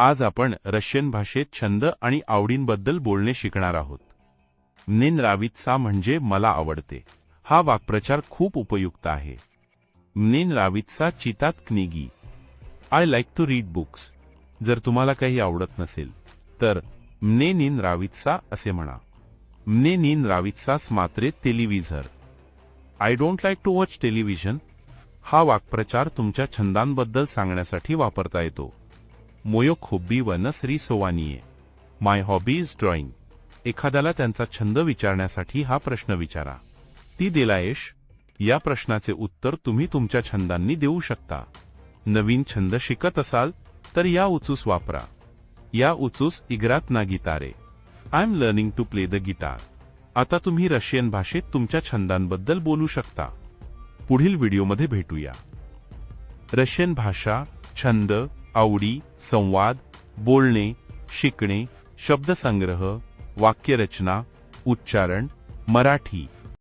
आज आपण रशियन भाषेत छंद आणि आवडींबद्दल बोलणे शिकणार आहोत. नेन रावित्सा म्हणजे मला आवडते. हा वाक्प्रचार खूप उपयुक्त आहे. नेन रावित्सा चितात क्निगी. I like to read books जर तुम्हाला काही आवडत नसेल तर म्ने निन रावित्सा असे म्हणा. म्ने निन रावित्सास मात्रे टेलिव्हिझर. I don't like to watch television हा वाक्प्रचार तुमच्या छंदांबद्दल सांगण्यासाठी वापरता येतो. मोयो व नसरी सोवानीये. माय हॉबी इज ड्रॉइंग एखाद्याला त्यांचा छंद विचारण्यासाठी हा प्रश्न विचारा. ती दिलायश या प्रश्नाचे उत्तर तुम्ही तुमच्या छंदांनी देऊ शकता. नवीन छंद शिकत असाल तर या उचूस वापरा. या उचूस इग्रात ना गिटारे I am learning to play the guitar आता तुम्ही रशियन भाषेत तुमच्या छंदांबद्दल बोलू शकता. पुढील व्हिडिओमध्ये भेटूया. रशियन भाषा छंद आवडी संवाद बोलणे शिकणे शब्दसंग्रह वाक्यरचना उच्चारण मराठी.